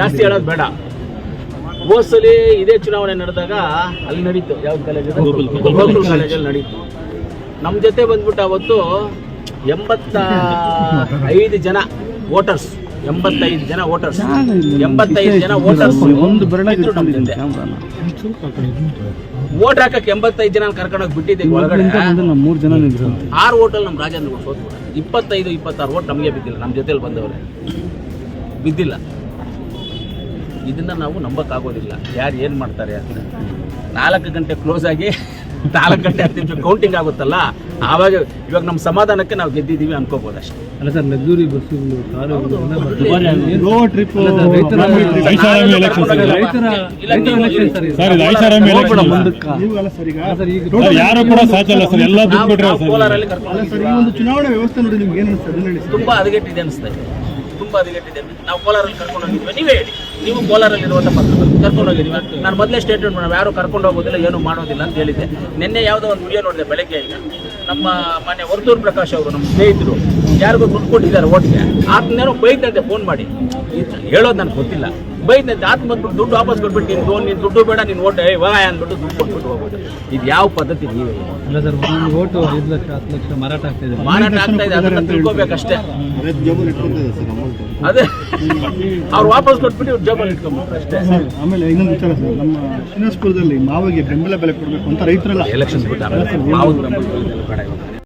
ಜಾಸ್ತಿ ಹೇಳೋದು ಬೇಡ. ಹೋದ್ಸಲಿ ಇದೇ ಚುನಾವಣೆ ನಡೆದಾಗ ಅಲ್ಲಿ ನಡೀತು. ಯಾವ್ದು ಕಾಲೇಜಲ್ಲಿ ಗೋಕುಲ್ ಕಾಲೇಜಲ್ಲಿ ನಡೀತು. ನಮ್ಮ ಜೊತೆ ಬಂದ್ಬಿಟ್ಟು ಅವತ್ತು ಎಂಬತ್ತ ಐದು ಜನ ವೋಟರ್ಸ್ ಎಂಬತ್ತೈದು ಜನ ವೋಟರ್ಸ್ ಎಂಬತ್ತೈದು ಜನ ವೋಟರ್ಸ್ ಒಂದು ಬೆರಳ ನಮ್ಮ ಜೊತೆ. ವೋಟ್ ಹಾಕಕ್ಕೆ ಎಂಬತ್ತೈದು ಜನ ಕರ್ಕೊಂಡೋಗಿ ಬಿಟ್ಟಿದ್ದೀವಿ ಒಳಗಡೆ. ಮೂರು ಜನ ಆರು ಓಟಲ್ ನಮ್ಮ ರಾಜೇಂದ್ರ ಸೋತ್ಬಿಡ ಇಪ್ಪತ್ತೈದು ಇಪ್ಪತ್ತಾರು ಓಟ್ ನಮಗೆ ಬಿದ್ದಿಲ್ಲ. ನಮ್ಮ ಜೊತೆಲಿ ಬಂದವ್ರೆ. ಬಿದ್ದಿಲ್ಲ. ಇದನ್ನ ನಾವು ನಂಬಕ್ಕಾಗೋದಿಲ್ಲ. ಯಾರು ಏನು ಮಾಡ್ತಾರೆ? ಅಂತ ನಾಲ್ಕು ಗಂಟೆ ಕ್ಲೋಸ್ ಆಗಿ ನಾಲ್ಕು ಗಂಟೆ ಹತ್ತು ನಿಮಿಷ ಕೌಂಟಿಂಗ್ ಆಗುತ್ತಲ್ಲ? ಆವಾಗ ಇವಾಗ ನಮ್ಮ ಸಮಾಧಾನಕ್ಕೆ ನಾವು ಗೆದ್ದಿದ್ದೀವಿ ಅನ್ಕೋಬೋದು ಅಷ್ಟೇ. ಅಲ್ಲ ಸರ್ ಲಗ್ಸುರಿ ಬಸ್ಸುಗಳು ಕಾರು ಕೋಲಾರಲ್ಲಿ ಅಲ್ಲ ಕರ್ಕೊಂಡು ಸರ್ ಈ ಒಂದು ಚುನಾವಣೆ ವ್ಯವಸ್ಥೆ ನೋಡಿ ನಿಮ್ಗೆ ಏನು ಅನಿಸ್ತದೆ ಅದನ್ನ ಹೇಳಿ ತುಂಬಾ ಹದಗೆಟ್ಟಿದೆ ಅನಿಸ್ತಾ ಇದೆ ತುಂಬಾ ಹದಗೆಟ್ಟಿದೆ ನಾವು ಕೋಲಾರಲ್ಲಿ ಕರ್ಕೊಂಡು ಹೋಗಿದ್ವಿ. ನೀವೇ ಹೇಳಿ. ನೀವು ಕೋಲಾರಲ್ಲಿ ಇರುವಂತ ಪತ್ರದಲ್ಲಿ ಕರ್ಕೊಂಡು ಹೋಗಿದ್ವಿ ನಾನು ಮೊದಲೇ ಸ್ಟೇಟ್ಮೆಂಟ್ ಮಾಡೋಣ ಯಾರು ಕರ್ಕೊಂಡು ಹೋಗೋದಿಲ್ಲ, ಏನು ಮಾಡೋದಿಲ್ಲ ಅಂತ ಹೇಳಿದ್ದೆ. ನಿನ್ನೆ ಯಾವುದೋ ಒಂದು ವಿಡಿಯೋ ನೋಡಿದೆ, ಬೆಳಗ್ಗೆ ಈಗ. ನಮ್ಮ ಮನೆ ವರ್ತೂರ್ ಪ್ರಕಾಶ್ ಅವರು ನಮ್ಮ ಸ್ನೇಹಿತರು ಯಾರಿಗೂ ದುಡ್ಡು ಕೊಟ್ಟಿದ್ದಾರೆ ಓಟ್ಗೆ. ಆತನೇನೋ ಬೈತಂತೆ ಫೋನ್ ಮಾಡಿ. ಹೇಳೋದು ನನಗೆ ಗೊತ್ತಿಲ್ಲ. ಬೈತಂತೆ ಆತ ಬಂದ್ಬಿಟ್ಟು ದುಡ್ಡು ವಾಪಸ್ ಕೊಟ್ಬಿಟ್ಟು ನೀನು ನಿನ್ ದುಡ್ಡು ಬೇಡ ನೀನು ಓಟ್ ಇವಾಗ ಅಂದ್ಬಿಟ್ಟು ದುಡ್ಡು ಕೊಟ್ಬಿಟ್ಟು ಹೋಗ್ಬೋದು. ಇದು ಯಾವ ಪದ್ಧತಿ ನೀವೇ? ಇಲ್ಲ ಸರ್ ಒಂದು ಓಟು ಐದು ಲಕ್ಷ ಹತ್ತು ಲಕ್ಷ ಮಾರಾಟ ಆಗ್ತಾ ಇದೆ. ಮಾರಾಟ ಆಗ್ತಾ ಇದೆ ಅದನ್ನ ತಿಳ್ಕೋಬೇಕಷ್ಟೇ. ಅದೇ. ಅವ್ರು ವಾಪಸ್ ಕೊಟ್ಬಿಟ್ಟು ಇವ್ರು ಜೋಬಲ್ಲಿ ಇಟ್ಕೊಂಡ್ಬಿಟ್ರು ಅಷ್ಟೇ. ಆಮೇಲೆ ಇನ್ನೊಂದು ವಿಚಾರ ಸರ್ ನಮ್ಮ ಶ್ರೀನಿವಾಸಪುರದಲ್ಲಿ ಮಾವಿಗೆ ಬೆಂಬಲ ಬೆಲೆ ಕೊಡಬೇಕು ಅಂತ ರೈತರೆಲ್ಲ ಎಲೆಕ್ಷನ್ಸ್ ಬಿಟ್ಟು ಆಮೇಲೆ ಮಾವು ಬೆಂಬಲ ಬೆಲೆ ಬೇಡ.